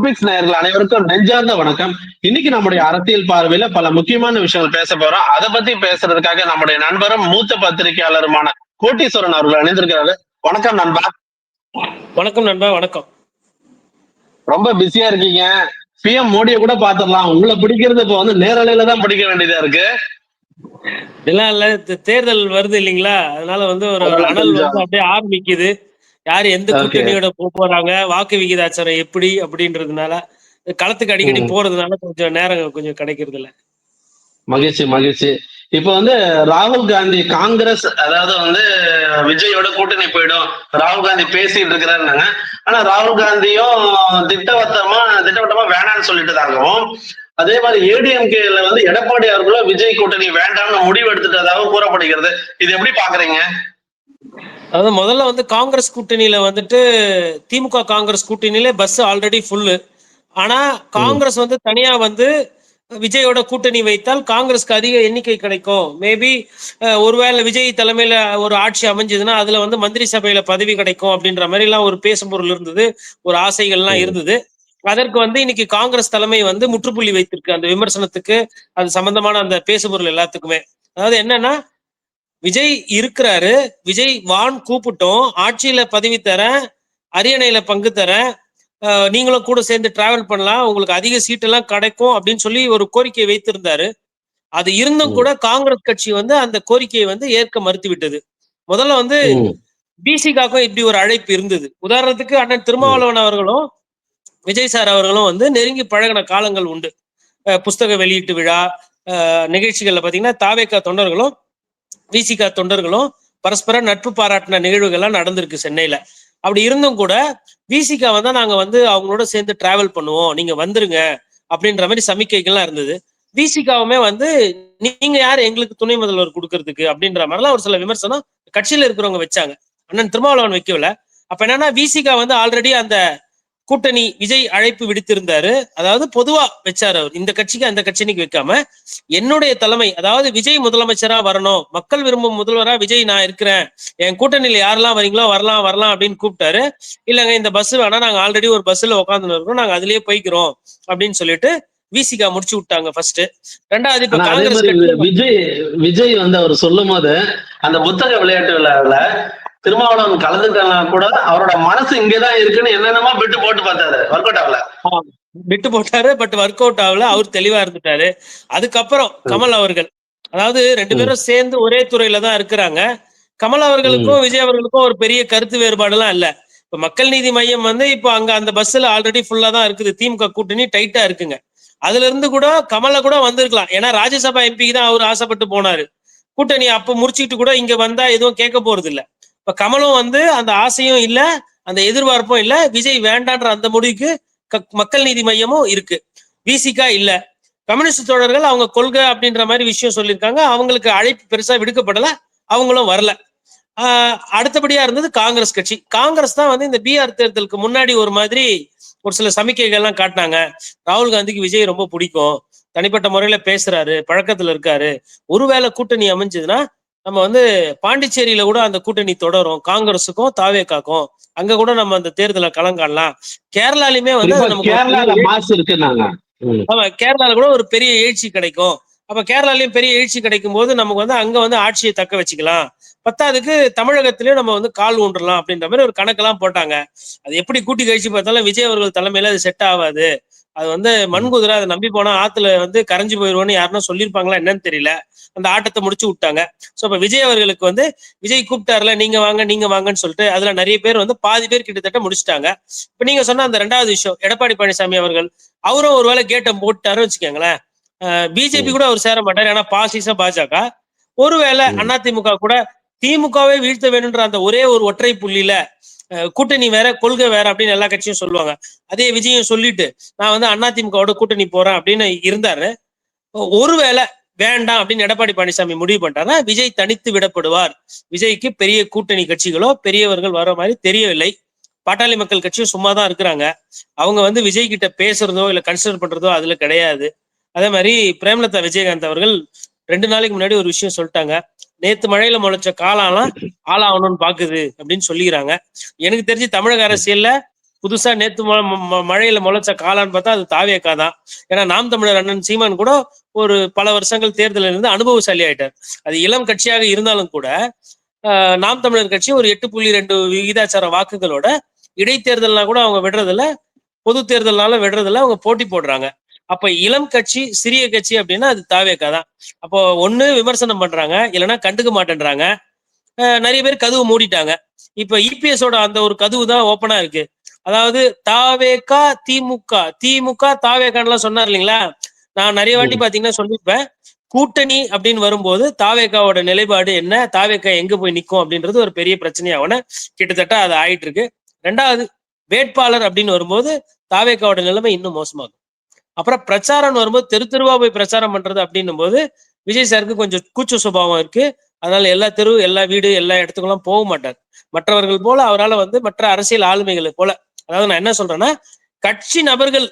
டூபிக்ஸ் நேயர்கள் அனைவருக்கும் நெஞ்சார்ந்த வணக்கம். இன்னைக்கு நம்முடைய அரசியல் பார்வையில பல முக்கியமான விஷயங்கள் பேச போறோம். அதை பத்தி பேசுறதுக்காக நம்முடைய நண்பரும் மூத்த பத்திரிகையாளருமான கோட்டீஸ்வரன் அவர்கள் இணைந்திருக்கிறாரு. வணக்கம் நண்பா. வணக்கம் நண்பா வணக்கம். ரொம்ப பிஸியா இருக்கீங்க. பிஎம் மோடியை கூட பாத்துடலாம் உங்களை பிடிக்கிறது இப்ப வந்து நேரலையில தான் பிடிக்க வேண்டியதா இருக்கு. இதெல்லாம் இல்ல தேர்தல் வருது இல்லைங்களா? அதனால வந்து ஒரு அனல். வந்து அப்படியே ஆரம்பிக்குது. யார் எந்த. கூட்டணியோட போக போறாங்க வாக்கு விகிதாச்சாரம் எப்படி அப்படின்றதுனால களத்துக்கு அடிக்கடி. போறதுனால கொஞ்சம் நேரம் கொஞ்சம் கிடைக்கிறது இல்ல மகிழ்ச்சி மகிழ்ச்சி. இப்ப வந்து ராகுல் காந்தி காங்கிரஸ் அதாவது வந்து விஜயோட கூட்டணி போயிடும். ராகுல் காந்தி பேசிட்டு இருக்கிறாருன்னாங்க. ஆனா ராகுல் காந்தியும் திட்டவட்டமா திட்டவட்டமா வேணாம்னு சொல்லிட்டுதாகவும் அதே மாதிரி ஏடிஎம்கேல வந்து எடப்பாடி அவர்களும் விஜய் கூட்டணி வேண்டாம்னு முடிவு எடுத்துட்டதாகவும் கூறப்படுகிறது. இது எப்படி பாக்குறீங்க? அதாவது முதல்ல வந்து காங்கிரஸ் கூட்டணியில வந்துட்டு திமுக காங்கிரஸ் கூட்டணியில பஸ் ஆல்ரெடி ஃபுல்லு ஆனா காங்கிரஸ் வந்து தனியா வந்து விஜயோட கூட்டணி வைத்தால் காங்கிரஸ்க்கு அதிக எண்ணிக்கை கிடைக்கும். மேபி ஒருவேளை விஜய் தலைமையில ஒரு ஆட்சி அமைஞ்சதுன்னா அதுல வந்து மந்திரி சபையில பதவி கிடைக்கும் அப்படின்ற மாதிரி எல்லாம் ஒரு பேசும் பொருள் இருந்தது. ஒரு ஆசைகள்லாம். இருந்தது. அதற்கு வந்து இன்னைக்கு காங்கிரஸ் தலைமை வந்து முற்றுப்புள்ளி வைத்திருக்கு. அந்த விமர்சனத்துக்கு அது சம்பந்தமான அந்த பேசுபொருள் எல்லாத்துக்குமே. அதாவது என்னன்னா விஜய் இருக்கிறாரு. விஜய் வான் கூப்பிட்டோம். ஆட்சியில பதவி தரேன் அரியணையில பங்கு தரேன் நீங்களும் கூட சேர்ந்து டிராவல் பண்ணலாம். உங்களுக்கு அதிக சீட் எல்லாம் கிடைக்கும் அப்படின்னு சொல்லி ஒரு கோரிக்கை வைத்திருந்தாரு. அது இருந்தும். கூட காங்கிரஸ் கட்சி வந்து அந்த கோரிக்கையை வந்து ஏற்க மறுத்து விட்டது முதல்ல வந்து பிசிகாக்கும் இப்படி ஒரு அழைப்பு இருந்தது. உதாரணத்துக்கு அண்ணன் திருமாவளவன் அவர்களும் விஜய் சார் அவர்களும் வந்து நெருங்கி பழகின காலங்கள் உண்டு. புஸ்தக வெளியீட்டு விழா நிகழ்ச்சிகள்ல பாத்தீங்கன்னா தாவேக்கா தொண்டர்களும் விசிகா தொண்டர்களும் பரஸ்பர நட்பு பாராட்டின நிகழ்வுகள்லாம் நடந்திருக்கு சென்னையில. அப்படி இருந்தும் கூட விசிகா வந்து நாங்க வந்து அவங்களோட சேர்ந்து டிராவல் பண்ணுவோம். நீங்க வந்துருங்க அப்படின்ற மாதிரி சமிக்கைகள்லாம் இருந்தது. விசிகாவுமே வந்து நீங்க யார் எங்களுக்கு துணை முதல்வர் கொடுக்கறதுக்கு அப்படின்ற மாதிரிலாம் ஒரு சில விமர்சனம் கட்சியில இருக்கிறவங்க வச்சாங்க. அண்ணன் திருமாவளவன் வைக்கல அப்ப என்னன்னா விசிகா வந்து ஆல்ரெடி அந்த கூட்டணி விஜய் அழைப்பு விடுத்திருந்தாரு. அதாவது பொதுவா வச்சாரு அவர். இந்த கட்சிக்கு அந்த கட்சிக்கு வைக்காம என்னுடைய தலைமை அதாவது விஜய் முதலமைச்சரா வரணும் மக்கள் விரும்பும் முதல்வரா விஜய் நான் இருக்கிறேன் என் கூட்டணியில யாரெல்லாம் வரீங்களோ வரலாம் வரலாம் அப்படின்னு கூப்பிட்டாரு. இல்லங்க இந்த பஸ் வேணா நாங்க ஆல்ரெடி ஒரு பஸ்ல உட்காந்துன்னு இருக்கோம் நாங்க அதுலயே போய்க்கிறோம் அப்படின்னு சொல்லிட்டு விசிகா முடிச்சு விட்டாங்க ஃபர்ஸ்ட் ரெண்டாவது இப்ப காங்கிரஸ் விஜய் விஜய் வந்து அவர் சொல்லும் போது அந்த புத்தக விளையாட்டு விழாவுல திருமாவளவன் கலந்துக்கலாம் கூட அவரோட மனசு இங்கதான் இருக்குன்னு என்னென்னமா விட்டு போட்டு பார்த்தாரு. ஒர்க் அவுட் ஆகல. விட்டு போட்டாரு பட் ஒர்க் அவுட் ஆகல. அவர் தெளிவா இருந்துட்டாரு. அதுக்கப்புறம் கமல் அவர்கள். அதாவது ரெண்டு பேரும் சேர்ந்து ஒரே துறையில தான் இருக்கிறாங்க. கமல் அவர்களுக்கும் விஜய் அவர்களுக்கும் ஒரு பெரிய கருத்து வேறுபாடு எல்லாம் இல்ல. இப்ப மக்கள் நீதி மையம் வந்து இப்போ அங்க அந்த பஸ்ல ஆல்ரெடி ஃபுல்லா தான் இருக்குது. திமுக கூட்டணி டைட்டா இருக்குங்க. அதுல இருந்து கூட கமல கூட வந்திருக்கலாம். ஏன்னா ராஜ்யசபா எம்பிக்கு தான் அவர் ஆசைப்பட்டு போனாரு. கூட்டணி அப்ப முடிச்சிட்டு கூட இங்க வந்தா எதுவும் கேட்க போறது இல்ல இப்ப கமலும் வந்து அந்த ஆசையும் இல்ல அந்த எதிர்பார்ப்பும் இல்ல. விஜய் வேண்டான்ற அந்த முடிவுக்கு மக்கள் நீதி மையமும் இருக்கு. விசிகா இல்ல. கம்யூனிஸ்ட் தோழர்கள் அவங்க கொள்கை அப்படின்ற மாதிரி விஷயம் சொல்லியிருக்காங்க. அவங்களுக்கு அழைப்பு பெருசா விடுக்கப்படல. அவங்களும் வரல. ஆஹ் அடுத்தபடியா இருந்தது காங்கிரஸ் கட்சி. காங்கிரஸ் தான் வந்து இந்த பீகார் தேர்தலுக்கு முன்னாடி ஒரு மாதிரி ஒரு சில சமிக்கைகள்லாம் காட்டினாங்க. ராகுல் காந்திக்கு விஜய் ரொம்ப பிடிக்கும். தனிப்பட்ட முறையில பேசுறாரு பழக்கத்துல இருக்காரு. ஒருவேளை கூட்டணி அமைஞ்சதுன்னா நம்ம வந்து பாண்டிச்சேரியில கூட அந்த கூட்டணி தொடரும். காங்கிரஸுக்கும் தாவேக்காக்கும். அங்க கூட நம்ம அந்த தேர்தலை களங்காணலாம் கேரளாலையுமே வந்து நமக்கு ஆமா கேரளால கூட ஒரு பெரிய எழுச்சி கிடைக்கும். அப்ப கேரளாலயும் பெரிய எழுச்சி கிடைக்கும் போது நமக்கு வந்து அங்க வந்து ஆட்சியை தக்க வச்சுக்கலாம். பத்தாவதுக்கு தமிழகத்திலயும் நம்ம வந்து கால் ஊன்றலாம் அப்படின்ற மாதிரி ஒரு கணக்கெல்லாம் போட்டாங்க. அது எப்படி கூட்டி கழிச்சு பார்த்தாலும் விஜய் அவர்கள் தலைமையில அது செட் ஆகாது. அது வந்து மண்குதிரை அதை நம்பி போனா ஆத்துல வந்து கரைஞ்சு போயிருவோம்னு யாருன்னா சொல்லியிருப்பாங்களா என்னன்னு தெரியல. அந்த ஆட்டத்தை முடிச்சு விட்டாங்க. சோ இப்ப விஜய் அவர்களுக்கு வந்து விஜய் கூப்பிட்டாருல நீங்க வாங்க நீங்க வாங்கன்னு சொல்லிட்டு அதுல நிறைய பேர் வந்து பாதி பேர் கிட்டத்தட்ட முடிச்சிட்டாங்க. இப்ப நீங்க சொன்ன அந்த ரெண்டாவது விஷயம் எடப்பாடி பழனிசாமி அவர்கள் அவரும் ஒருவேளை கேட்ட போட்டாருன்னு வச்சுக்கோங்களேன். பிஜேபி கூட அவர் சேர மாட்டார். ஏன்னா பாசிச பாஜக ஒருவேளை. அதிமுக கூட திமுகவை வீழ்த்த வேணும்ன்ற அந்த ஒரே ஒரு ஒற்றை புள்ளியில கூட்டணி வேற கொள்கை வேற அப்படின்னு எல்லா கட்சியும் சொல்லுவாங்க. அதே விஜயம் சொல்லிட்டு நான் வந்து அதிமுகவோட கூட்டணி போறேன் அப்படின்னு இருந்தாரு. ஒருவேளை வேண்டாம் அப்படின்னு எடப்பாடி பழனிசாமி முடிவு பண்ணிட்டாருன்னா விஜய் தனித்து விடப்படுவார். விஜய்க்கு பெரிய கூட்டணி கட்சிகளோ பெரியவர்கள் வர மாதிரி தெரியவில்லை. பாட்டாளி மக்கள் கட்சியும் சும்மா தான் இருக்கிறாங்க. அவங்க வந்து விஜய் கிட்ட பேசுறதோ இல்ல கன்சிடர் பண்றதோ அதுல கிடையாது. அதே மாதிரி பிரேமலதா விஜயகாந்த் அவர்கள் ரெண்டு நாளைக்கு முன்னாடி ஒரு விஷயம் சொல்லிட்டாங்க. நேத்து மழையில முளைச்ச காலாலாம் ஆளாகணும்னு பாக்குது அப்படின்னு சொல்லிக்கிறாங்க. எனக்கு தெரிஞ்சு தமிழக அரசியல்ல புதுசா நேத்து ம- ம- மழையில முளைச்ச காலான்னு பார்த்தா அது தாவேக்கா தான். ஏன்னா நாம் தமிழர் அண்ணன் சீமான் கூட ஒரு பல வருஷங்கள் தேர்தலில் இருந்து அனுபவசாலி ஆயிட்டார். அது இளம் கட்சியாக இருந்தாலும் கூட நாம் தமிழர் கட்சி ஒரு எட்டு புள்ளி ரெண்டு விகிதாச்சார வாக்குகளோட இடைத்தேர்தல்னா கூட அவங்க விடுறதில்ல பொது தேர்தல்னால விடுறதில்ல அவங்க போட்டி போடுறாங்க. அப்ப இளம் கட்சி சிறிய கட்சி அப்படின்னா அது தாவேக்கா தான். அப்போ ஒண்ணு விமர்சனம் பண்றாங்க இல்லைன்னா கண்டுக்க மாட்டேன்றாங்க. நிறைய பேர் கதவு மூடிட்டாங்க. இப்ப இபிஎஸ் ஓட அந்த ஒரு கதவு தான் ஓப்பனா இருக்கு. அதாவது தாவேக்கா திமுக. திமுக தாவேக்கான்லாம் சொன்னார் இல்லைங்களா? நான் நிறைய வாட்டி பாத்தீங்கன்னா சொல்லியிருப்பேன். கூட்டணி அப்படின்னு வரும்போது தாவேக்காவோட நிலைப்பாடு என்ன? தாவேக்கா எங்க போய் நிக்கும் அப்படின்றது ஒரு பெரிய பிரச்சனையாவன கிட்டத்தட்ட அது ஆயிட்டு இருக்கு ரெண்டாவது வேட்பாளர் அப்படின்னு வரும்போது தாவேக்காவோட நிலைமை இன்னும் மோசமாகும். அப்புறம் பிரச்சாரம் வரும்போது தெரு தெருவா போய் பிரச்சாரம் பண்றது அப்படின்னும் போது விஜய் சாருக்கு கொஞ்சம் கூச்ச சுபாவம் இருக்கு. அதனால எல்லா தெரு எல்லா வீடு எல்லா இடத்துக்கெல்லாம் போக மாட்டார். மற்றவர்கள் போல அவரால் வந்து மற்ற அரசியல் ஆளுமைகளை போல அதாவது நான் என்ன சொல்றேன்னா கட்சி நபர்கள்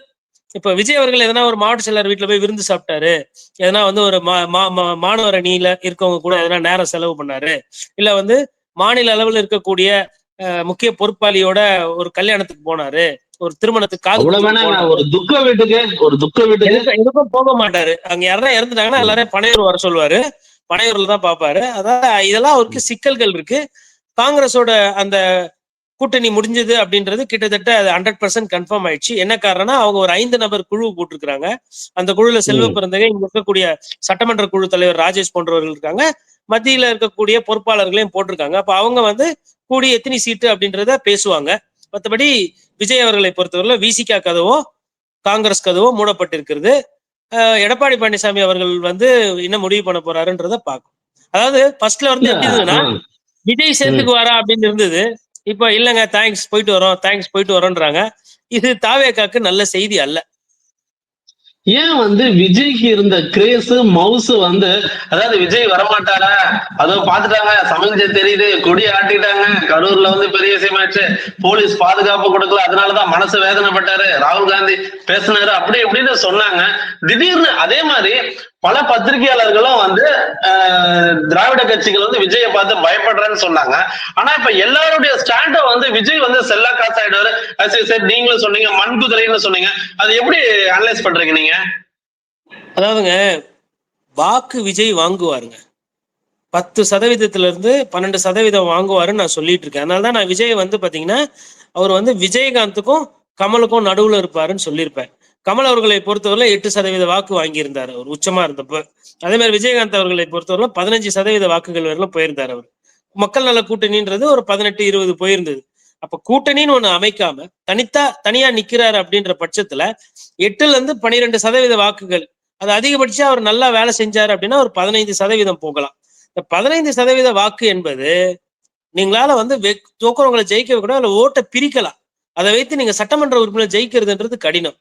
இப்ப விஜய் அவர்கள் எதனா ஒரு மாவட்ட செயலர் வீட்டுல போய் விருந்து சாப்பிட்டாரு. எதனா வந்து ஒரு மா- மா- மா- மாணவர் அணியில இருக்கவங்க கூட எதனா நேரம் செலவு பண்ணாரு. இல்ல வந்து மாநில அளவில் இருக்கக்கூடிய முக்கிய பொறுப்பாளியோட ஒரு கல்யாணத்துக்கு போனாரு. ஒரு திருமணத்துக்கு காது அவ்வளவு குத்துக்கு வேணா போனாரு. ஒரு துக்க வீட்டுக்கு ஒரு துக்க வீட்டுக்கு. எதுக்கும் போக மாட்டாரு. அங்க யாரா இறந்துட்டாங்கன்னா எல்லாரையும் பனையூர் வர சொல்லுவாரு. பனையூர்ல தான் பாப்பாரு. அதாவது இதெல்லாம் அவருக்கு சிக்கல்கள் இருக்கு. காங்கிரஸோட அந்த கூட்டணி முடிஞ்சது அப்படின்றது கிட்டத்தட்ட அது ஹண்ட்ரட் பர்சன்ட் கன்ஃபார்ம் ஆயிடுச்சு. என்ன காரணம்னா அவங்க ஒரு ஐந்து நபர் குழு போட்டிருக்காங்க அந்த குழுல செல்வ. பிறந்தகை இங்க இருக்கக்கூடிய சட்டமன்ற குழு தலைவர் ராஜேஷ் போன்றவர்கள் இருக்காங்க. மத்தியில இருக்கக்கூடிய பொறுப்பாளர்களையும் போட்டிருக்காங்க. அப்ப அவங்க வந்து கூடி எத்தனை சீட்டு அப்படின்றத பேசுவாங்க. மற்றபடி விஜய் அவர்களை பொறுத்தவரையில விசிகா கதவோ காங்கிரஸ் கதவோ மூடப்பட்டிருக்கிறது. எடப்பாடி பழனிசாமி அவர்கள் வந்து என்ன முடிவு பண்ண போறாருன்றத பார்க்கும் அதாவது ஃபர்ஸ்ட்ல வந்து எப்படி இருந்ததுன்னா விஜய் சேர்த்துக்கு வரா அப்படின்னு இருந்தது. இப்ப இல்லங்க தேங்க்ஸ் போயிட்டு வரோம் தேங்க்ஸ் போயிட்டு வரோன்றாங்க. இது தாவேக்காக்கு நல்ல செய்தி அல்ல. ஏன் வந்து விஜய்க்கு இருந்த கிரேஸ் மவுஸ் வந்து அதாவது விஜய் வரமாட்டாரா? அதோ பாத்துட்டாங்க சமைஞ்ச தெரியுது கொடி ஆட்டிட்டாங்க கரூர்ல வந்து பெரிய விஷயமாச்சு போலீஸ் பாதுகாப்பு கொடுக்கல அதனாலதான் மனசு வேதனைப்பட்டாரு. ராகுல் காந்தி பேசினாரு அப்படி இப்படின்னு சொன்னாங்க. திடீர்னு அதே மாதிரி பல பத்திரிகையாளர்களும் வந்து திராவிட கட்சிகள் வந்து விஜயை பார்த்து பயப்படுறேன்னு சொன்னாங்க. ஆனா இப்ப எல்லாருடைய ஸ்டாண்டும் வந்து விஜய் வந்து செல்லா காசு ஆயிடுவாரு as நீங்களும் சொன்னீங்க மண் குதிரைன்னு சொன்னீங்க. அது எப்படி அனலைஸ் பண்றீங்க நீங்க? அதாவதுங்க வாக்கு விஜய் வாங்குவாருங்க. பத்து சதவீதத்துல இருந்து பன்னெண்டு சதவீதம் வாங்குவாருன்னு நான் சொல்லிட்டு இருக்கேன். அதனால தான் நான் விஜய் வந்து பாத்தீங்கன்னா அவர் வந்து விஜயகாந்துக்கும் கமலுக்கும் நடுவுல இருப்பாருன்னு சொல்லியிருப்பேன். கமல் அவர்களை பொறுத்தவரை எட்டு சதவீத வாக்கு வாங்கியிருந்தார் அவர் உச்சமா இருந்தப்ப. அதே மாதிரி விஜயகாந்த் அவர்களை பொறுத்தவரை பதினஞ்சு சதவீத வாக்குகள் வரலாம் போயிருந்தார் அவர். மக்கள் நல கூட்டணின்றது ஒரு பதினெட்டு இருபது போயிருந்தது. அப்ப கூட்டணின்னு ஒண்ணு அமைக்காம தனித்தா தனியா நிக்கிறாரு அப்படின்ற பட்சத்துல எட்டுல இருந்து பனிரெண்டு சதவீத வாக்குகள் அது அதிகபட்சம் அவர் நல்லா வேலை செஞ்சாரு அப்படின்னா ஒரு பதினைந்து சதவீதம் போகலாம். இந்த பதினைந்து சதவீத வாக்கு என்பது நீங்களால வந்து தோக்குறவங்களை ஜெயிக்க கூட அதுல ஓட்டை பிரிக்கலாம். அதை வைத்து நீங்க சட்டமன்ற உறுப்பினர் ஜெயிக்கிறதுன்றது கடினம்.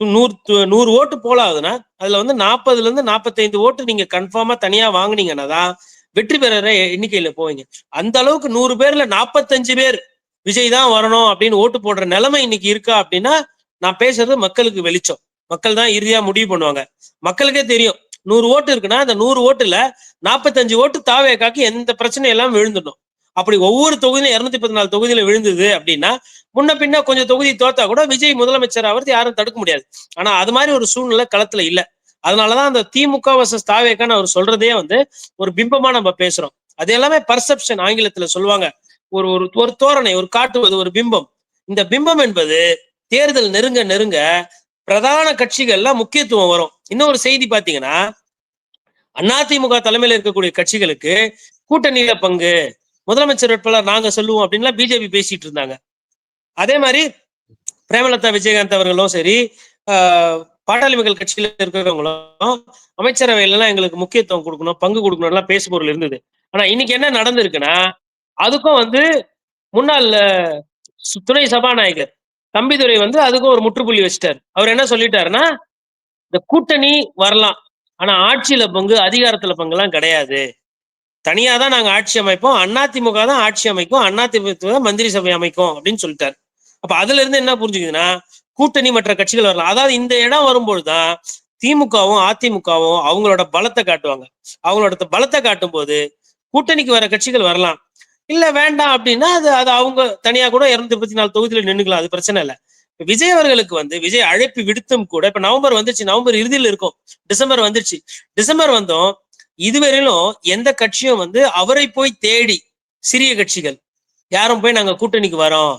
நூறு நூறு ஓட்டு போல ஆகுதுன்னா அதுல வந்து நாற்பதுல இருந்து நாற்பத்தைந்து ஓட்டு நீங்க கன்ஃபார்மா தனியா வாங்குனீங்கன்னா தான் வெற்றி பெற எண்ணிக்கையில போவீங்க. அந்த அளவுக்கு நூறு பேர்ல நாற்பத்தஞ்சு பேர் விஜய் தான் வரணும் அப்படின்னு ஓட்டு போடுற நிலைமை இன்னைக்கு இருக்கா அப்படின்னா நான் பேசுறது மக்களுக்கு வெளிச்சம். மக்கள் தான் இறுதியா முடிவு பண்ணுவாங்க. மக்களுக்கே தெரியும். நூறு ஓட்டு இருக்குன்னா அந்த நூறு ஓட்டுல நாற்பத்தஞ்சு ஓட்டு தாவேக்காக்கு எந்த பிரச்சனையும் எல்லாம் விழுந்துடும் அப்படி ஒவ்வொரு தொகுதியிலும் இருநூத்தி பதினாலு தொகுதியில விழுந்தது அப்படின்னா முன்ன பின்ன கொஞ்சம் தொகுதி தோத்தா கூட விஜய் முதலமைச்சர் ஆகிறது யாரும் தடுக்க முடியாது. ஆனா அது மாதிரி ஒரு சூழ்நிலை களத்துல இல்ல. அதனாலதான் அந்த திமுக வர்சஸ் தாவேக்கான்னு அவர் சொல்றதே வந்து ஒரு பிம்பமா நம்ம பேசுறோம். அது எல்லாமே பர்செப்ஷன் ஆங்கிலத்துல சொல்லுவாங்க. ஒரு ஒரு ஒரு தோரணை ஒரு காட்டுவது ஒரு பிம்பம். இந்த பிம்பம் என்பது தேர்தல் நெருங்க நெருங்க பிரதான கட்சிகள்லாம் முக்கியத்துவம் வரும். இன்னொரு செய்தி பாத்தீங்கன்னா அதிமுக தலைமையில இருக்கக்கூடிய கட்சிகளுக்கு கூட்டணியில பங்கு. முதலமைச்சர் வேட்பாளர் நாங்க சொல்லுவோம் அப்படின்லாம் பிஜேபி பேசிட்டு இருந்தாங்க அதே மாதிரி பிரேமலதா விஜயகாந்த் அவர்களும் சரி பாட்டாளி மக்கள் கட்சியில இருக்கிறவங்களும் அமைச்சரவையிலாம் எங்களுக்கு முக்கியத்துவம் கொடுக்கணும் பங்கு கொடுக்கணும் எல்லாம் பேசுபொருள் இருந்தது. ஆனா இன்னைக்கு என்ன நடந்திருக்குன்னா அதுக்கும் வந்து முன்னாள் துணை சபாநாயகர் தம்பிதுரை வந்து அதுக்கும் ஒரு முற்றுப்புள்ளி வச்சிட்டார். அவர் என்ன சொல்லிட்டாருன்னா இந்த கூட்டணி வரலாம். ஆனா ஆட்சியில பங்கு அதிகாரத்துல பங்குலாம் கிடையாது. தனியாக தான் நாங்க ஆட்சி அமைப்போம். அதிமுக தான் ஆட்சி அமைக்கும். அதிமுக தான் மந்திரி சபை அமைக்கும் அப்படின்னு சொல்லிட்டாரு. அப்ப அதுல இருந்து என்ன புரிஞ்சுக்குதுன்னா கூட்டணி மற்ற கட்சிகள் வரலாம். அதாவது இந்த இடம் வரும்பொழுதுதான் திமுகவும் அதிமுகவும் அவங்களோட பலத்தை காட்டுவாங்க. அவங்களோட பலத்தை காட்டும் போது கூட்டணிக்கு வர கட்சிகள் வரலாம். இல்ல வேண்டாம் அப்படின்னா அது அது அவங்க தனியா கூட இருநூத்தி முப்பத்தி நாலு தொகுதியில நின்னுக்கலாம். அது பிரச்சனை இல்ல. விஜய் அவர்களுக்கு வந்து விஜய் அழைப்பு விடுத்தும் கூட இப்ப நவம்பர் வந்துச்சு. நவம்பர் இறுதியில் இருக்கும். டிசம்பர் வந்துருச்சு டிசம்பர் வந்தோம். இதுவரையிலும் எந்த கட்சியும் வந்து அவரை போய் தேடி சிறிய கட்சிகள் யாரும் போய் நாங்க கூட்டணிக்கு வரோம்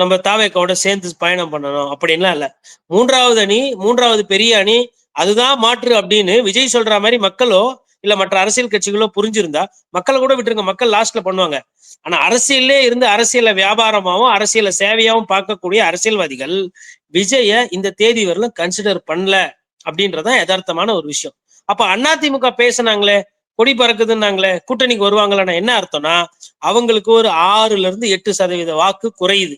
நம்ம தாவேக்காவோட சேர்ந்து பயணம் பண்ணணும் அப்படின்லாம் இல்ல. மூன்றாவது அணி மூன்றாவது பெரிய அணி அதுதான் மாற்று அப்படின்னு விஜய் சொல்ற மாதிரி மக்களோ இல்ல மற்ற அரசியல் கட்சிகளோ புரிஞ்சிருந்தா மக்களை கூட விட்டுருங்க மக்கள் லாஸ்ட்ல பண்ணுவாங்க. ஆனா அரசியல்லே இருந்து அரசியல வியாபாரமாவும் அரசியல சேவையாவும் பார்க்கக்கூடிய அரசியல்வாதிகள் விஜய இந்த தேதி வரலும் கன்சிடர் பண்ணல அப்படின்றதான் யதார்த்தமான ஒரு விஷயம். அப்ப அதிமுக பேசுனாங்களே கொடி பறக்குதுன்னாங்களே கூட்டணிக்கு வருவாங்களான்னா என்ன அர்த்தம்னா அவங்களுக்கு ஒரு ஆறுல இருந்து எட்டு சதவீத வாக்கு குறையுது.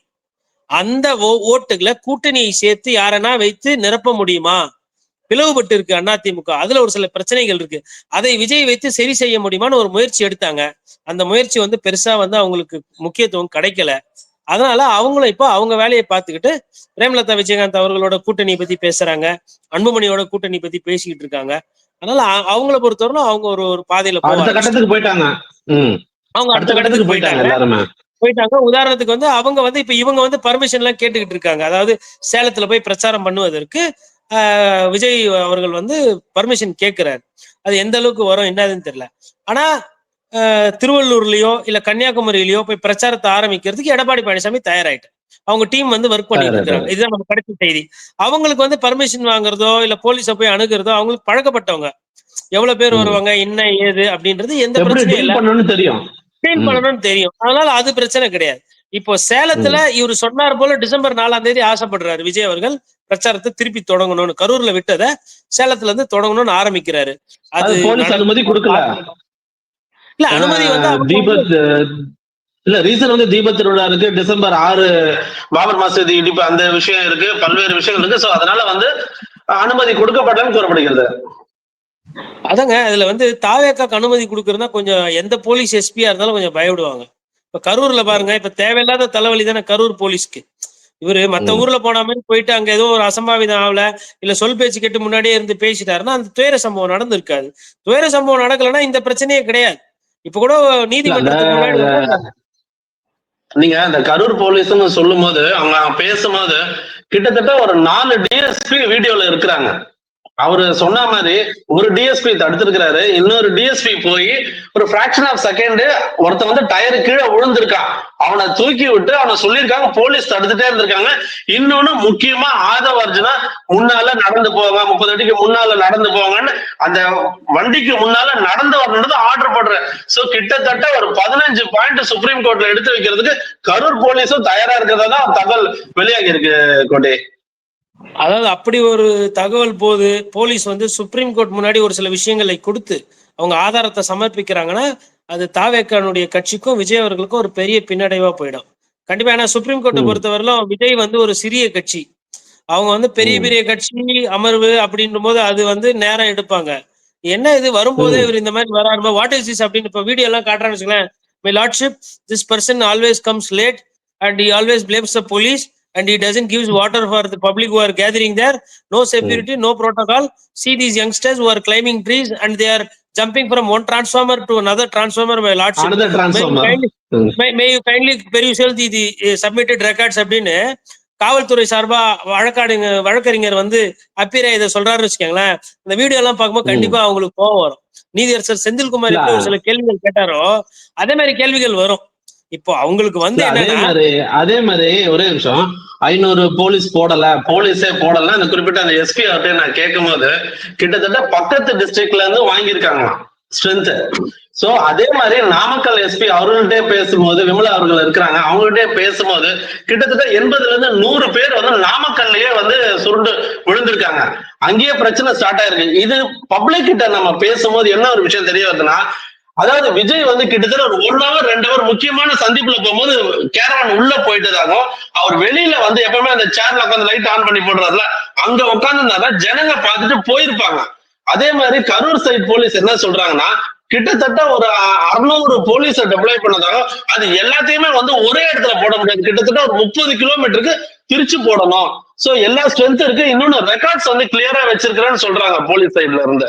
அந்த ஓ- ஓட்டுகளை கூட்டணியை சேர்த்து யாரனா வைத்து நிரப்ப முடியுமா? பிளவுபட்டு இருக்கு அதிமுக அதுல ஒரு சில பிரச்சனைகள் இருக்கு. அதை விஜய் வைத்து சரி செய்ய முடியுமான்னு ஒரு முயற்சி எடுத்தாங்க. அந்த முயற்சி வந்து பெருசா வந்து அவங்களுக்கு முக்கியத்துவம் கிடைக்கல. அதனால அவங்களும் இப்போ அவங்க வேலையை பார்த்துக்கிட்டு பிரேமலதா விஜயகாந்த் அவர்களோட கூட்டணியை பத்தி பேசுறாங்க. அன்புமணியோட கூட்டணி பத்தி பேசிக்கிட்டு இருக்காங்க. அதனால அவங்கள பொறுத்தவரைக்கும் அவங்க ஒரு ஒரு பாதையில அடுத்த கட்டத்துக்கு போயிட்டாங்க. அவங்க அடுத்த கட்டத்துக்கு போயிட்டாங்க போயிட்டாங்க. உதாரணத்துக்கு வந்து அவங்க வந்து இப்ப இவங்க வந்து பர்மிஷன் எல்லாம் கேட்டுக்கிட்டு இருக்காங்க. அதாவது சேலத்துல போய் பிரச்சாரம் பண்ணுவதற்கு ஆஹ், விஜய் அவர்கள் வந்து பர்மிஷன் கேட்கிறாரு அது எந்த அளவுக்கு வரும் என்னதுன்னு தெரியல. ஆனா திருவள்ளூர்லயோ இல்ல கன்னியாகுமரியிலயோ போய் பிரச்சாரத்தை ஆரம்பிக்கிறதுக்கு எடப்பாடி பழனிசாமி தயாராயிட்டு அவங்க டீம் வந்து ஒர்க் பண்ணிட்டு இருக்காங்க இதுதான் நம்ம கிடைச்ச செய்தி. அவங்களுக்கு வந்து பர்மிஷன் வாங்குறதோ இல்ல போலீஸ போய் அணுகிறதோ அவங்களுக்கு பழக்கப்பட்டவங்க. எவ்வளவு பேர். வருவாங்க என்ன ஏது அப்படின்றது எந்த பிரச்சனையும் இல்ல. டீல் தெரியும். ம். பண்ணணும்னு தெரியும். அதனால அது பிரச்சனை கிடையாது. இப்போ சேலத்துல இவர் சொன்னார் போல டிசம்பர் நாலாம் தேதி ஆசைப்படுறாரு விஜய் அவர்கள் பிரச்சாரத்தை திருப்பி தொடங்கணும்னு. கரூர்ல விட்டதை சேலத்துல இருந்து தொடங்கணும்னு ஆரம்பிக்கிறாரு. அது அனுமதி கொடுக்கல. இல்ல அனுமதி வந்து இல்ல ரீசன் வந்து தீபத் திருவிழா இருக்கு. டிசம்பர் ஆறு பாபர் மசூதி இடிப்பு அந்த விஷயம் இருக்கு. பல்வேறு விஷயங்கள் இருக்கு. சோ அதனால வந்து அனுமதி கொடுக்கப்பட்டன்னு கூறப்படுகிறது. அதாங்க அதுல வந்து தாவேக்காக்கு அனுமதி கொடுக்கறதா கொஞ்சம் எந்த போலீஸ் எஸ்பியா இருந்தாலும் கொஞ்சம் பயப்படுவாங்க. இப்ப கரூர்ல பாருங்க இப்ப தேவையில்லாத தலைவலி தானே கரூர் போலீஸ்க்கு. இவரு மத்த. ஊர்ல போன மாதிரி போயிட்டு அங்க ஏதோ ஒரு அசம்பாவிதம் ஆகல இல்ல சொல் பேச்சு கேட்டு முன்னாடியே இருந்து பேசிட்டாருன்னா அந்த துயர சம்பவம் நடந்திருக்காது. துயர சம்பவம் நடக்கலைன்னா இந்த பிரச்சனையே கிடையாது. இப்ப கூட நீதிமன்றத்துக்கு நீங்க அந்த கரூர் போலீஸ்னு சொல்லும் போது அவங்க பேசும்போது கிட்டத்தட்ட ஒரு நாலு டிஎஸ்பி வீடியோல இருக்கிறாங்க. அவரு சொன்ன மாதிரி ஒரு டிஎஸ்பி தடுத்திருக்கிறாரு இன்னொரு டிஎஸ்பி போய் ஒரு ஃபிராக்ஷன் ஆஃப் செகண்ட் ஒருத்தன் வந்து டயர் கீழே விழுந்திருக்கான். அவனை தூக்கி விட்டு அவனை சொல்லியிருக்காங்க போலீஸ் தடுத்துட்டே இருந்திருக்காங்க. இன்னொன்னு முக்கியமா ஆதவ அர்ஜுனா முன்னால நடந்து போவாங்க முப்பது அடிக்கு முன்னால நடந்து போவாங்கன்னு அந்த வண்டிக்கு முன்னால நடந்து வரணுன்றது ஆர்டர் போடுற சோ கிட்டத்தட்ட ஒரு பதினஞ்சு பாயிண்ட் சுப்ரீம் கோர்ட்ல எடுத்து வைக்கிறதுக்கு கரூர் போலீஸும் தயாரா இருக்கிறதா தான் தகவல் வெளியாகி இருக்கு கோட்டை. அதாவது அப்படி ஒரு தகவல் போது போலீஸ் வந்து சுப்ரீம் கோர்ட் முன்னாடி ஒரு சில விஷயங்களை கொடுத்து அவங்க ஆதாரத்தை சமர்ப்பிக்கிறாங்கன்னா அது தாவேக்கானுடைய கட்சிக்கும் விஜய் அவர்களுக்கும் ஒரு பெரிய பின்னடைவா போயிடும். கண்டிப்பா ஏன்னா சுப்ரீம் கோர்ட்டை. பொறுத்தவரையிலும் விஜய் வந்து ஒரு சிறிய கட்சி. அவங்க வந்து பெரிய. பெரிய கட்சி அமர்வு அப்படின்ற போது அது வந்து நேரம் எடுப்பாங்க. என்ன இது? வரும்போதே. இவர் இந்த மாதிரி வராரு. வாட் இஸ் திஸ் அப்படின்னு இப்ப வீடியோ எல்லாம் காட்டுறான்னு வச்சுக்கலேன் my lordship this person always comes late and he always blames the police. And he doesn't gives water for the public who are gathering there no security no protocol see these youngsters who are climbing trees and they are jumping from one transformer to another transformer my lordship Another may you transformer. kindly, ம். may, may you kindly perusal the, the uh, submitted records அப்படின்னு காவல்துறை சார்பா வழக்காடுங்க வழக்கறிஞர் வந்து அப்பிரா இதை சொல்றாருன்னு வச்சுக்கோங்களேன் இந்த வீடியோ எல்லாம் பார்க்கும்போது. கண்டிப்பா அவங்களுக்கு கோவம் வரும் நீதியரசர் செந்தில்குமார். எப்படி ஒரு சில கேள்விகள் கேட்டாரோ அதே மாதிரி கேள்விகள் வரும் இப்போ அவங்களுக்கு வந்து அதே மாதிரி அதே மாதிரி ஒரே நிமிஷம். ஐநூறு போலீஸ் போடல போலீஸே போடல அந்த குறிப்பிட்ட அந்த எஸ்பி அவர்கிட்ட நான் கேட்கும் போது கிட்டத்தட்ட பக்கத்து டிஸ்ட்ரிக்ட்ல இருந்து வாங்கியிருக்காங்களாம் ஸ்ட்ரென்த் சோ அதே மாதிரி நாமக்கல் எஸ்பி அவர்கள்ட்டே பேசும்போது விமலா அவர்கள் இருக்கிறாங்க அவங்கள்ட்டே பேசும்போது கிட்டத்தட்ட எண்பதுல இருந்து நூறு பேர் வந்து நாமக்கல்லையே வந்து சுருண்டு விழுந்திருக்காங்க. அங்கேயே பிரச்சனை ஸ்டார்ட் ஆயிருக்கு. இது பப்ளிக் கிட்ட நம்ம பேசும்போது என்ன ஒரு விஷயம் தெரிய வருதுன்னா அதாவது விஜய் வந்து கிட்டத்தட்ட ஒரு ஒன் ஹவர் ரெண்டு ஹவர் முக்கியமான சந்திப்புல போகும்போது கேரவன் உள்ள போயிட்டதாகவும் அவர் வெளியில வந்து எப்பவுமே அந்த சேர்ல உட்காந்து லைட் ஆன் பண்ணி போடுறாருல அங்க உட்காந்துருந்தாதான் ஜனங்க பார்த்துட்டு போயிருப்பாங்க. அதே மாதிரி கரூர் சைட் போலீஸ் என்ன சொல்றாங்கன்னா கிட்டத்தட்ட ஒரு அறுநூறு போலீஸை டெப்ளாய் பண்ணதாங்க அது எல்லாத்தையுமே வந்து ஒரே இடத்துல போட முடியாது. கிட்டத்தட்ட ஒரு முப்பது கிலோமீட்டருக்கு பிரிச்சு போடணும். சோ எல்லா ஸ்ட்ரென்த் இருக்கு. இன்னொன்னு ரெக்கார்ட்ஸ் வந்து கிளியரா வச்சிருக்கிறேன்னு சொல்றாங்க போலீஸ் சைட்ல இருந்து.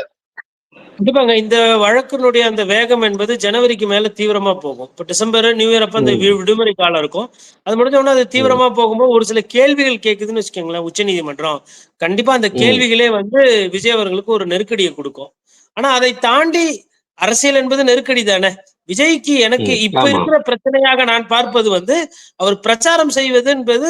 கண்டிப்பாங்க இந்த வழக்கினுடைய அந்த வேகம் என்பது ஜனவரிக்கு மேல தீவிரமா போகும். இப்ப டிசம்பர் நியூ இயர் அப்ப அந்த விடுமுறை காலம் இருக்கும். அது முடிஞ்ச உடனே அது தீவிரமா போகும்போது ஒரு சில கேள்விகள் கேக்குதுன்னு வச்சுக்கோங்களேன் உச்சநீதிமன்றம் கண்டிப்பா அந்த. கேள்விகளே வந்து விஜய் அவர்களுக்கு ஒரு நெருக்கடியை கொடுக்கும். ஆனா அதை தாண்டி அரசியல் என்பது நெருக்கடி தானே? விஜய்க்கு எனக்கு இப்ப. இருக்கிற பிரச்சனையாக நான் பார்ப்பது வந்து அவர் பிரச்சாரம் செய்வது என்பது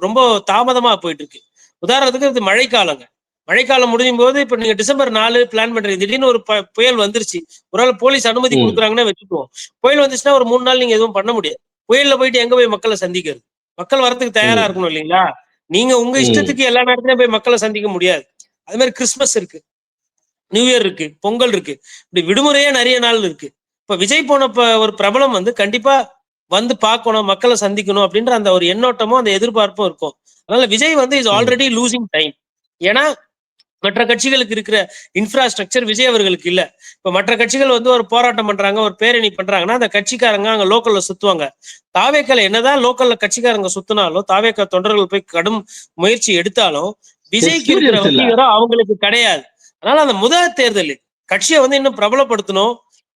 ரொம்ப தாமதமா போயிட்டு இருக்கு. உதாரணத்துக்கு இது மழைக்காலங்க. மழைக்காலம் முடியும் போது இப்ப நீங்க டிசம்பர் நாலு பிளான் பண்றீங்க. திடீர்னு ஒரு புயல் வந்துருச்சு. ஒரு நாள் போலீஸ் அனுமதி. கொடுக்குறாங்கன்னு வச்சுக்குவோம் புயல் வந்துச்சுன்னா ஒரு மூணு நாள் நீங்க எதுவும் பண்ண முடியாது. புயல்ல போயிட்டு எங்க போய் மக்களை சந்திக்கிறது? மக்கள் வரதுக்கு தயாரா. இருக்கணும் இல்லைங்களா? நீங்க உங்க. இஷ்டத்துக்கு எல்லா நேரத்துலயும் போய் மக்களை சந்திக்க முடியாது. அது மாதிரி கிறிஸ்மஸ் இருக்கு. நியூ இயர் இருக்கு. பொங்கல் இருக்கு. இப்படி விடுமுறையே நிறைய நாள் இருக்கு. இப்ப விஜய் போன ஒரு பிரபலம் வந்து கண்டிப்பா வந்து பார்க்கணும் மக்களை சந்திக்கணும் அப்படின்ற அந்த ஒரு எண்ணோட்டமும் அந்த எதிர்பார்ப்பும் இருக்கும். அதனால விஜய் வந்து இஸ். ஆல்ரெடி லூசிங் டைம் ஏன்னா மற்ற கட்சிகளுக்கு இருக்கிற இன்ஃப்ராஸ்ட்ரக்சர் விஜய் அவர்களுக்கு இல்ல. இப்ப மற்ற கட்சிகள் வந்து ஒரு போராட்டம் பண்றாங்க ஒரு பேரணி பண்றாங்கன்னா அந்த கட்சிக்காரங்க அங்க லோக்கல்ல சுத்துவாங்க. தாவேக்கல என்னதான் லோக்கல்ல கட்சிக்காரங்க சுத்தினாலும் தாவேக்கா தொண்டர்கள் போய் கடும் முயற்சி எடுத்தாலும் விஜய்க்கு இருக்கிற. வசீகரம் அவங்களுக்கு கிடையாது. அதனால அந்த முதல் தேர்தல் கட்சியை வந்து இன்னும் பிரபலப்படுத்தணும்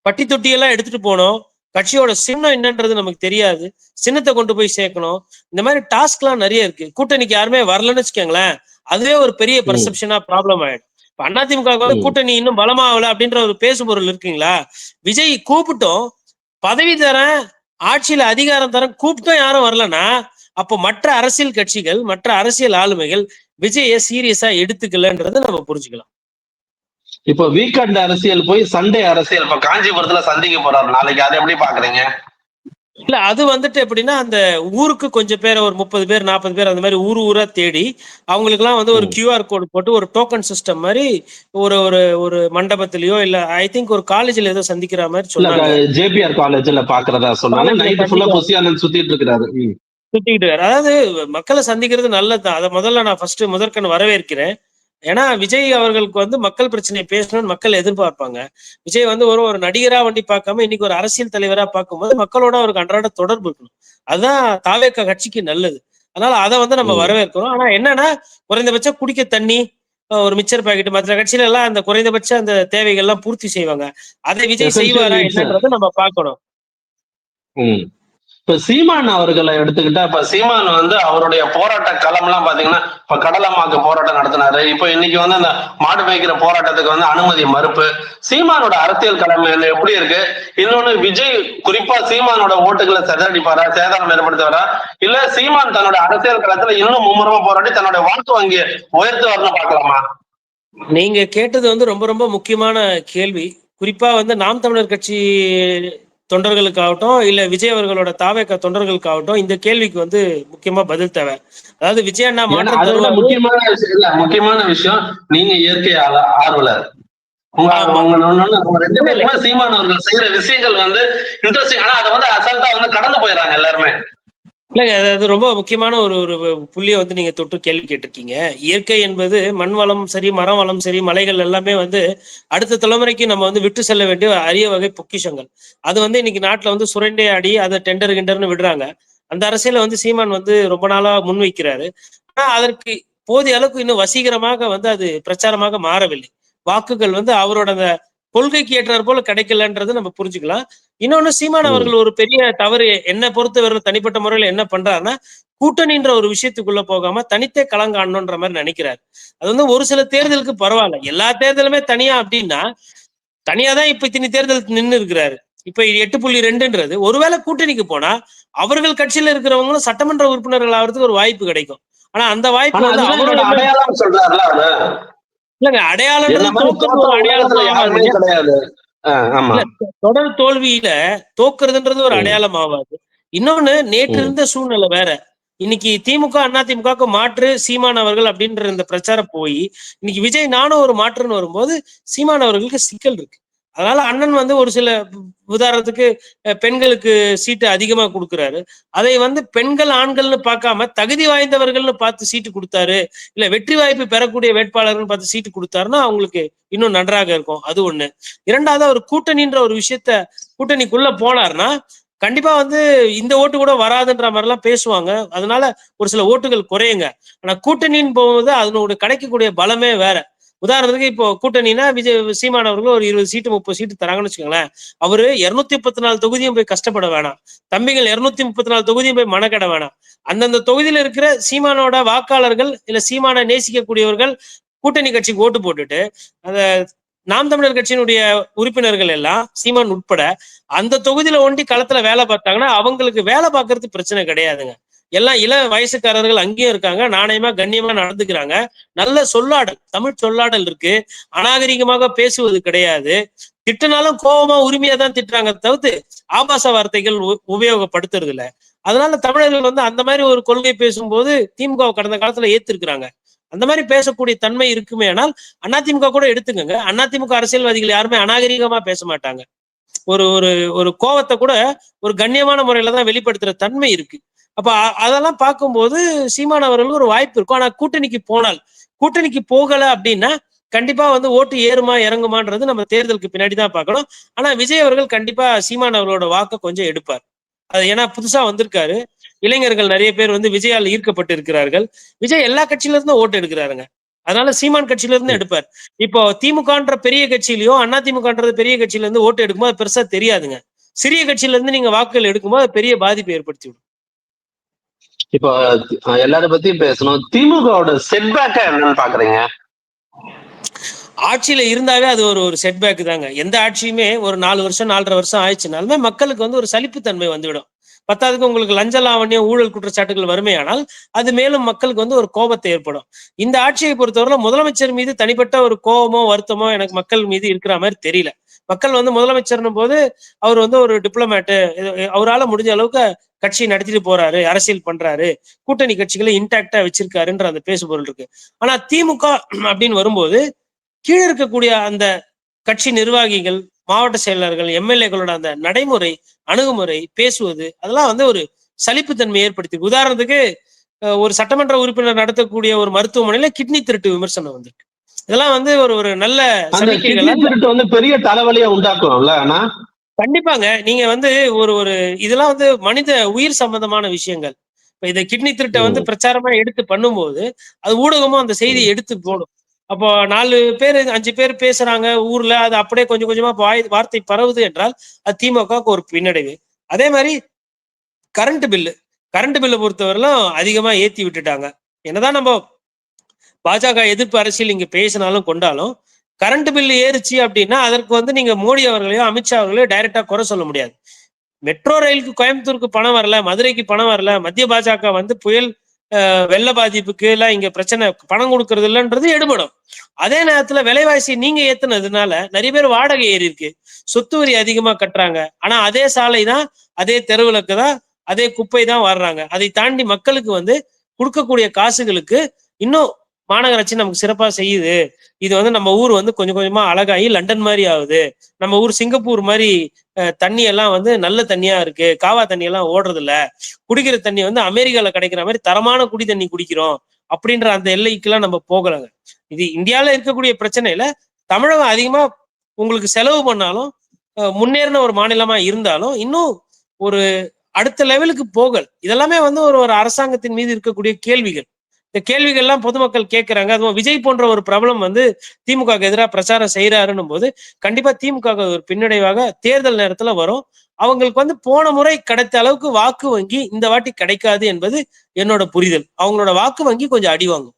பட்டி தொட்டி எல்லாம் எடுத்துட்டு போகணும் கட்சியோட சின்னம் என்னன்றது நமக்கு தெரியாது. சின்னத்தை கொண்டு போய் சேர்க்கணும். இந்த மாதிரி டாஸ்க் எல்லாம் நிறைய இருக்கு. கூட்டணிக்கு யாருமே வரலன்னு வச்சுக்கோங்களேன். அதுவே ஒரு பெரிய. பர்செப்ஷனா ப்ராப்ளம் ஆயிடும். இப்ப அதிமுக வந்து. கூட்டணி இன்னும் பலமாகல அப்படின்ற ஒரு பேசுபொருள் இருக்குங்களா? விஜய் கூப்பிட்டோம். பதவி தரேன் ஆட்சியில அதிகாரம் தரேன் கூப்பிட்டும் யாரும் வரலன்னா அப்போ மற்ற அரசியல் கட்சிகள் மற்ற அரசியல் ஆளுமைகள் விஜய சீரியஸா எடுத்துக்கலன்றதை நம்ம புரிஞ்சுக்கலாம். இப்போ வீக்கெண்ட் அரசியல் போய் சண்டே அரசியல். இப்ப காஞ்சிபுரத்துல சந்திக்க போறாரு. நாளைக்கு அதை எப்படி பாக்குறீங்க இல்ல அது வந்துட்டு எப்படின்னா அந்த ஊருக்கு கொஞ்சம் பேர் ஒரு முப்பது பேர் நாற்பது பேர் அந்த மாதிரி ஊர் ஊரா தேடி அவங்களுக்குலாம் வந்து ஒரு. கியூஆர் கோடு போட்டு ஒரு டோக்கன் சிஸ்டம் மாதிரி ஒரு ஒரு ஒரு மண்டபத்திலயோ இல்ல ஐ திங்க் ஒரு காலேஜ்ல ஏதோ சந்திக்கிற மாதிரி சொன்னாங்க. ஜேபிஆர் காலேஜ்ல பாக்குறதா சொன்னாங்க. நைட்டு ஃபுல்லா சுத்திட்டு இருக்கிறாரு இருக்காரு. அதாவது மக்களை சந்திக்கிறது நல்லது அதை முதல்ல நான் ஃபர்ஸ்ட் முதற்கண் வரவேற்கிறேன். ஏன்னா விஜய் அவர்களுக்கு வந்து மக்கள் பிரச்சனையை பேசணும்னு மக்கள் எதிர்பார்ப்பாங்க விஜய் வந்து ஒரு ஒரு நடிகரா வண்டி பார்க்காம இன்னைக்கு ஒரு அரசியல் தலைவரா பார்க்கும்போது மக்களோட அவருக்கு அன்றாட தொடர்பு இருக்கணும் அதுதான் தாவேக்க கட்சிக்கு நல்லது அதனால அதை வந்து நம்ம. வரவேற்கிறோம் ஆனா என்னன்னா குறைந்தபட்சம் குடிக்க தண்ணி ஒரு மிச்சர் பாக்கெட் மற்ற கட்சியில எல்லாம் அந்த குறைந்தபட்ச அந்த தேவைகள் எல்லாம் பூர்த்தி செய்வாங்க அதை விஜய் செய்வாரா. என்னன்றதை நம்ம பார்க்கணும். இப்ப சீமான் அவர்களை எடுத்துக்கிட்டா இப்ப சீமான் வந்து அவருடைய போராட்ட களம் எல்லாம் பாத்தீங்கன்னா இப்ப கடலமாக்கு போராட்டம் நடத்தினாரு. இப்ப இன்னைக்கு வந்து அந்த மாடு மேய்க்கிற போராட்டத்துக்கு வந்து அனுமதி மறுப்பு. சீமானோட அரசியல் களம் எப்படி இருக்கு? இன்னொன்னு விஜய் குறிப்பா சீமானோட ஓட்டுகளை சிதறடிப்பாரா? சேதாரம் ஏற்படுத்துவாரா? இல்ல சீமான் தன்னோட அரசியல் களத்துல இன்னும் மும்முரமா போராடி தன்னோட வாக்கு வங்கி உயர்த்து வரணும் பாக்கலாமா நீங்க கேட்டது வந்து ரொம்ப ரொம்ப முக்கியமான கேள்வி. குறிப்பா வந்து நாம் தமிழர் கட்சி தொண்டர்களுக்காகட்டும் இல்ல விஜய் அவர்களோட தாவேக்க தொண்டர்களுக்காகட்டும் இந்த கேள்விக்கு வந்து முக்கியமா பதில் தேவை. அதாவது விஜய் அண்ணா மாற்றம் முக்கியமான விஷயம் இல்ல முக்கியமான விஷயம் நீங்க இயற்கை ஆர்வலர். உங்க ஆமா. உங்க உங்க- உங்க ரெண்டு பேருமே சீமான் அவர்கள் செய்யற விஷயங்கள் வந்து இன்ட்ரெஸ்டிங் ஆனா அதை வந்து அசால்ட்டா வந்து கடந்து போயிடறாங்க எல்லாருமே. இல்லைங்க அது அது ரொம்ப முக்கியமான ஒரு ஒரு புள்ளியை வந்து நீங்க தொட்டு கேள்வி கேட்டிருக்கீங்க. இயற்கை என்பது மண் வளம் சரி மரம் வளம் சரி மலைகள் எல்லாமே வந்து அடுத்த தலைமுறைக்கு நம்ம வந்து விட்டு செல்ல வேண்டிய அரிய வகை பொக்கிஷங்கள். அது வந்து இன்னைக்கு நாட்டில் வந்து சுரண்டை ஆடி அதை டெண்டர் கிண்டர்னு விடுறாங்க. அந்த அரசியலை வந்து சீமான் வந்து ரொம்ப நாளா முன்வைக்கிறாரு. ஆனா அதற்கு போதிய அளவுக்கு இன்னும் வசீகரமாக வந்து அது பிரச்சாரமாக மாறவில்லை. வாக்குகள் வந்து அவரோட அந்த கொள்கைக்கு ஏற்றார் போல கிடைக்கலன்றது நம்ம புரிஞ்சுக்கலாம். இன்னொன்னு சீமான். அவர்கள் ஒரு பெரிய தவறு என்ன பொறுத்தவரை தனிப்பட்ட முறையில என்ன பண்றாருன்னா கூட்டணின்ற ஒரு விஷயத்துக்குள்ள போகாம தனித்தே களங்காணணுன்ற மாதிரி நினைக்கிறாரு. அது வந்து ஒரு சில தேர்தலுக்கு பரவாயில்ல. எல்லா தேர்தலுமே தனியா அப்படின்னா தனியா தான் இப்ப இத்தனை தேர்தல் நின்னு இருக்கிறாரு. இப்ப எட்டு புள்ளி ரெண்டுன்றது. ஒருவேளை கூட்டணிக்கு போனா அவர்கள் கட்சியில இருக்கிறவங்களும் சட்டமன்ற உறுப்பினர்கள் ஆகிறதுக்கு ஒரு வாய்ப்பு கிடைக்கும். ஆனா அந்த வாய்ப்பு வந்து அவரோட இல்லங்க அடையாளம் ஆமா. தொடர் தோல்வியில தோக்குறதுன்றது ஒரு. அடையாளம் ஆகாது இன்னொன்னு நேற்று. இருந்த சூழ்நிலை வேற. இன்னைக்கு திமுக அண்ணா திமுகவுக்கு மாற்று சீமான் அவர்கள் அப்படின்ற இந்த பிரச்சாரம் போய் இன்னைக்கு விஜய் நானும் ஒரு மாற்றுன்னு வரும்போது சீமான் அவர்களுக்கு சிக்கல் இருக்கு. அதனால அண்ணன் வந்து ஒரு சில உதாரணத்துக்கு பெண்களுக்கு சீட்டு அதிகமா கொடுக்குறாரு. அதை வந்து பெண்கள் ஆண்கள்னு பார்க்காம தகுதி வாய்ந்தவர்கள்னு பார்த்து சீட்டு கொடுத்தாரு. இல்ல வெற்றி வாய்ப்பு பெறக்கூடிய வேட்பாளர்கள் பார்த்து சீட்டு கொடுத்தாருன்னா அவங்களுக்கு இன்னும் நன்றாக இருக்கும். அது ஒண்ணு. இரண்டாவது அவர் கூட்டணின்ற ஒரு விஷயத்த கூட்டணிக்குள்ள போனார்னா கண்டிப்பா வந்து இந்த ஓட்டு கூட வராதுன்ற மாதிரிலாம் பேசுவாங்க. அதனால ஒரு சில ஓட்டுகள் குறையுங்க. ஆனா கூட்டணின்னு போகும்போது அதனுடைய கிடைக்கக்கூடிய பலமே வேற. உதாரணத்துக்கு இப்போ கூட்டணினா விஜய் சீமான் அவர்கள் ஒரு இருபது சீட்டு முப்பது சீட்டு தராங்கன்னு வச்சுக்கோங்களேன். அவரு இருநூத்தி முப்பத்தி நாலு தொகுதியும் போய் கஷ்டப்பட வேணாம். தம்பிகள் இருநூத்தி முப்பத்தி நாலு தொகுதியும் போய் மனக்கட வேணாம். அந்தந்த தொகுதியில இருக்கிற சீமானோட வாக்காளர்கள் இல்ல சீமானை நேசிக்கக்கூடியவர்கள் கூட்டணி கட்சிக்கு ஓட்டு போட்டுட்டு அந்த நாம் தமிழர் கட்சியினுடைய உறுப்பினர்கள் எல்லாம் சீமான் உட்பட அந்த தொகுதியில ஒண்டி களத்துல வேலை பார்த்தாங்கன்னா அவங்களுக்கு வேலை பார்க்கறது பிரச்சனை கிடையாதுங்க. எல்லாம் இள வயசுக்காரர்கள் அங்கேயும் இருக்காங்க நாணயமா கண்ணியமா நடந்துக்கிறாங்க. நல்ல சொல்லாடல் தமிழ் சொல்லாடல் இருக்கு. அநாகரிகமாக பேசுவது கிடையாது. திட்டினாலும் கோபமா உரிமையா தான் திட்டுறாங்க தவிர்த்து ஆபாச வார்த்தைகள் உ- உபயோகப்படுத்துறது இல்ல அதனால தமிழர்கள் வந்து அந்த மாதிரி ஒரு கொள்கை பேசும்போது திமுக கடந்த காலத்துல ஏத்திருக்கிறாங்க. அந்த மாதிரி பேசக்கூடிய தன்மை இருக்குமே ஆனால் அதிமுக கூட எடுத்துக்கோங்க. அதிமுக அரசியல்வாதிகள் யாருமே அநாகரிகமா பேச மாட்டாங்க. ஒரு ஒரு ஒரு கோவத்தை கூட ஒரு கண்ணியமான முறையில தான் வெளிப்படுத்துற தன்மை இருக்கு. அப்ப அதெல்லாம் பார்க்கும்போது சீமான் அவர்களுக்கு ஒரு வாய்ப்பு இருக்கும். ஆனா கூட்டணிக்கு போனால் கூட்டணிக்கு போகல அப்படின்னா கண்டிப்பா வந்து ஓட்டு ஏறுமா இறங்குமான்றது நம்ம தேர்தலுக்கு பின்னாடி தான் பார்க்கணும். ஆனா விஜய் அவர்கள் கண்டிப்பா சீமான் அவர்களோட வாக்கை கொஞ்சம் எடுப்பார். அது ஏன்னா புதுசா வந்திருக்காரு. இளைஞர்கள் நிறைய பேர் வந்து விஜயால் ஈர்க்கப்பட்டு இருக்கிறார்கள் விஜய் எல்லா கட்சியில இருந்தும் ஓட்டு எடுக்கிறாருங்க. அதனால சீமான் கட்சியில இருந்து எடுப்பார். இப்போ திமுகன்ற பெரிய கட்சியிலயோ அண்ணா திமுகன்றது பெரிய கட்சியில இருந்து ஓட்டு எடுக்கும்போது பெருசா தெரியாதுங்க. சிறிய கட்சியில இருந்து நீங்க வாக்குகள் எடுக்கும்போது பெரிய பாதிப்பை ஏற்படுத்தி விடும் இப்போ எல்லாரும் பத்தியும் பேசணும். திமுகவோட செட்பேக்கா என்னன்னு பாக்குறீங்க? ஆட்சியில இருந்தாவே அது ஒரு ஒரு செட்பேக் தாங்க. எந்த ஆட்சியுமே ஒரு நாலு வருஷம் நாலரை வருஷம் ஆயிடுச்சுனாலுமே மக்களுக்கு வந்து ஒரு சலிப்புத்தன்மை வந்துவிடும். பத்தாவதுக்கு உங்களுக்கு லஞ்ச லாவண்யம் ஊழல் குற்றச்சாட்டுகள் வறுமையானால் அது மேலும் மக்களுக்கு வந்து ஒரு கோபத்தை ஏற்படும். இந்த ஆட்சியை பொறுத்தவரை முதலமைச்சர் மீது தனிப்பட்ட ஒரு கோபமோ வருத்தமோ எனக்கு மக்கள் மீது இருக்கிற மாதிரி தெரியல. மக்கள் வந்து முதலமைச்சர்னும் போது அவர் வந்து ஒரு டிப்ளமேட்டு அவரால முடிஞ்ச அளவுக்கு கட்சி நடத்திட்டு போறாரு அரசியல் பண்றாரு கூட்டணி கட்சிகளை இன்டாக்டா வச்சிருக்காருன்ற அந்த பேசுபொருள் இருக்கு. ஆனா திமுக அப்படின்னு வரும்போது கீழே இருக்கக்கூடிய அந்த கட்சி நிர்வாகிகள் மாவட்ட செயலர்கள் எம்எல்ஏக்களோட அந்த நடைமுறை அணுகுமுறை பேசுவது அதெல்லாம் வந்து ஒரு சலிப்புத்தன்மை ஏற்படுத்தி உதாரணத்துக்கு ஒரு சட்டமன்ற உறுப்பினர் நடத்தக்கூடிய ஒரு மருத்துவமனையில கிட்னி திருட்டு விமர்சனம் வந்திருக்கு. இதெல்லாம் வந்து ஒரு ஒரு நல்ல திருட்டு வந்து பெரிய தலைவலியை உண்டாக்கும்ல ஆனா கண்டிப்பாங்க. நீங்க வந்து ஒரு ஒரு இதெல்லாம் வந்து மனித உயிர் சம்பந்தமான விஷயங்கள். இப்ப இதை கிட்னி திருட்டை வந்து. பிரச்சாரமா எடுத்து பண்ணும்போது அது ஊடகமும் அந்த செய்தியை எடுத்து போடும். அப்போ நாலு பேர் அஞ்சு பேர் பேசுறாங்க ஊர்ல அது அப்படியே கொஞ்சம் கொஞ்சமா வாய் வார்த்தை பரவுது என்றால் அது திமுகவுக்கு ஒரு பின்னடைவு. அதே மாதிரி கரண்ட் பில்லு. கரண்ட் பில்லை பொறுத்தவரையிலும் அதிகமா ஏத்தி விட்டுட்டாங்க. என்னதான் நம்ம பாஜக எதிர்ப்பு அரசியல் இங்க பேசினாலும் கொண்டாலும் கரண்ட் பில் ஏறுச்சு அப்படின்னா அதற்கு வந்து நீங்க மோடி அவர்களையோ அமித்ஷா அவர்களையோ டைரக்டா குறை சொல்ல முடியாது. மெட்ரோ ரயிலுக்கு கோயம்புத்தூருக்கு பணம் வரல மதுரைக்கு பணம் வரல மத்திய பாஜக வந்து புயல் வெள்ள பாதிப்புக்கு எல்லாம் இங்க பிரச்சனை பணம் கொடுக்கறது இல்லைன்றது எடுபடும். அதே நேரத்துல விலைவாசி நீங்க ஏத்துனதுனால நிறைய பேர் வாடகை ஏறி இருக்கு. சொத்து வரி அதிகமா கட்டுறாங்க. ஆனா அதே சாலை தான் அதே தெருவிளக்கு தான் அதே குப்பை தான் வர்றாங்க. அதை தாண்டி மக்களுக்கு வந்து கொடுக்கக்கூடிய காசுகளுக்கு இன்னும் மாநகராட்சி நமக்கு சிறப்பா செய்யுது. இது வந்து நம்ம ஊர் வந்து கொஞ்சம் கொஞ்சமா அழகாகி லண்டன் மாதிரி ஆகுது. நம்ம ஊர் சிங்கப்பூர் மாதிரி தண்ணி எல்லாம் வந்து நல்ல தண்ணியா இருக்கு. காவா தண்ணி எல்லாம் ஓடுறது இல்ல குடிக்கிற தண்ணி வந்து அமெரிக்கால கிடைக்கிற மாதிரி தரமான குடி தண்ணி குடிக்கிறோம் அப்படின்ற அந்த எல்லைக்கெல்லாம் நம்ம போகலாங்க. இது இந்தியாவில் இருக்கக்கூடிய பிரச்சனையில தமிழகம் அதிகமா உங்களுக்கு செலவு பண்ணாலும் முன்னேறின ஒரு மாநிலமா இருந்தாலும் இன்னும் ஒரு அடுத்த லெவலுக்கு போகல். இதெல்லாமே வந்து ஒரு ஒரு அரசாங்கத்தின் மீது இருக்கக்கூடிய கேள்விகள். இந்த கேள்விகள் எல்லாம் பொதுமக்கள் கேட்கறாங்க அதுவும் விஜய் போன்ற ஒரு பிரபலம் வந்து திமுக எதிராக பிரச்சாரம் செய்யறாருன்னும் போது கண்டிப்பா திமுக ஒரு பின்னடைவாக தேர்தல் நேரத்துல வரும். அவங்களுக்கு வந்து போன முறை கிடைத்த அளவுக்கு வாக்கு வங்கி இந்த வாட்டி கிடைக்காது என்பது என்னோட புரிதல். அவங்களோட வாக்கு வங்கி கொஞ்சம் அடி வாங்கும்.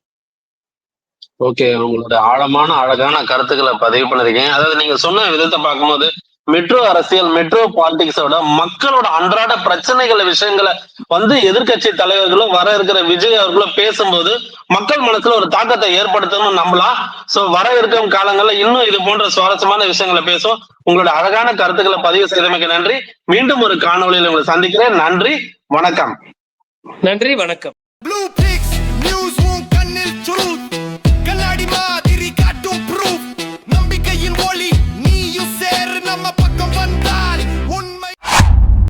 ஓகே உங்களோட ஆழமான அழகான கருத்துக்களை பதிவு பண்ணிருக்கீங்க. அதாவது நீங்க சொன்ன விதத்தை பார்க்கும்போது மெட்ரோ அரசியல் மெட்ரோ பாலிடிக்ஸோட மக்களோட அன்றாட பிரச்சனைகளை விஷயங்களை வந்து எதிர்க்கட்சி தலைவர்களும் வர இருக்கிற விஜய் அவர்களும் பேசும்போது மக்கள் மனசுல ஒரு தாக்கத்தை ஏற்படுத்தணும்னு நம்பலாம். சோ வர இருக்கும் காலங்கள்ல இன்னும் இது போன்ற சுவாரஸ்யமான விஷயங்களை பேசும் உங்களோட அழகான கருத்துக்களை பதிவு செய்தமைக்கு நன்றி. மீண்டும் ஒரு காணொளியில் உங்களை சந்திக்கிறேன். நன்றி. வணக்கம். நன்றி வணக்கம்.